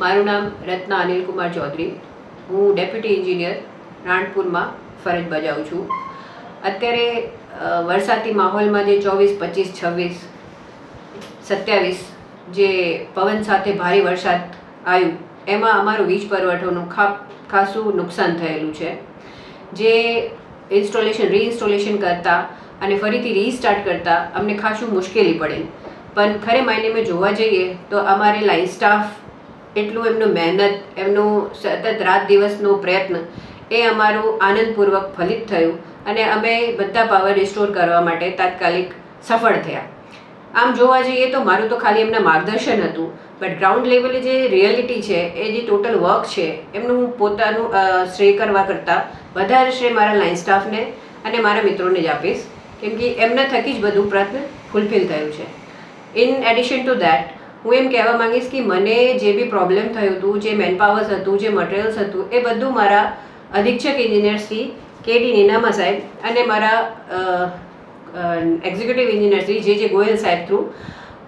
મારું નામ રત્ના અનિલકુમાર ચૌધરી. હું ડેપ્યુટી એન્જિનિયર રાણપુરમાં ફરજ બજાવું છું. અત્યારે વરસાદી માહોલમાં જે ચોવીસ, પચીસ, છવ્વીસ, સત્યાવીસ જે પવન સાથે ભારે વરસાદ આવ્યું, એમાં અમારું વીજ પુરવઠોનું ખાસું નુકસાન થયેલું છે. જે ઇન્સ્ટોલેશન, રીઇન્સ્ટોલેશન કરતાં અને ફરીથી રીસ્ટાર્ટ કરતાં અમને ખાસું મુશ્કેલી પડે. પણ ખરે માયને જોવા જઈએ તો અમારે લાઈન સ્ટાફ એટલું એમનું મહેનત, એમનું સતત રાત દિવસનો પ્રયત્ન, એ અમારું આનંદપૂર્વક ફલિત થયું અને અમે બધા પાવર રિસ્ટોર કરવા માટે તાત્કાલિક સફળ થયા. આમ જોવા જઈએ તો મારું તો ખાલી એમના માર્ગદર્શન હતું બટ ગ્રાઉન્ડ લેવલે જે રિયાલિટી છે, એ જે ટોટલ વર્ક છે, એમનું હું પોતાનું શ્રેય કરવા કરતાં વધારે શ્રેય મારા લાઇન સ્ટાફને અને મારા મિત્રોને જ આપીશ, કેમ કે એમના થકી જ બધું પ્રયત્ન ફૂલફિલ થયું છે. ઇન એડિશન ટુ દેટ હું એમ કહેવા માંગીશ કે મને જે બી પ્રોબ્લેમ થયું હતું, જે મેનપાવર્સ હતું, જે મટીરિયલ્સ હતું, એ બધું મારા અધિક્ષક એન્જિનિયર શ્રી કે. ડી. નીનામા સાહેબ અને મારા એક્ઝિક્યુટિવ એન્જિનિયર શ્રી જે. જે. ગોયલ સાહેબ થ્રુ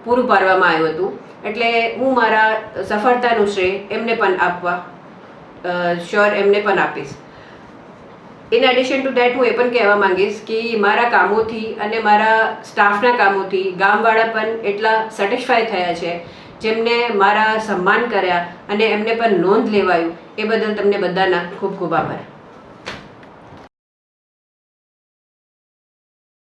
પૂરું પાડવામાં આવ્યું હતું. એટલે હું મારા સફળતાનું શ્રેય એમને પણ આપવા શ્યોર એમને પણ આપીશ. ઇન એડિશન ટુ દેટ હું એ પણ કહેવા માંગીશ કે મારા કામોથી અને મારા સ્ટાફના કામોથી ગામવાળા પણ એટલા સેટિસ્ફાય થયા છે, જેમને મારા સન્માન કર્યા અને એમને પણ નોંધ લેવાયું. એ બદલ તમને બધાના ખૂબ ખૂબ આભાર.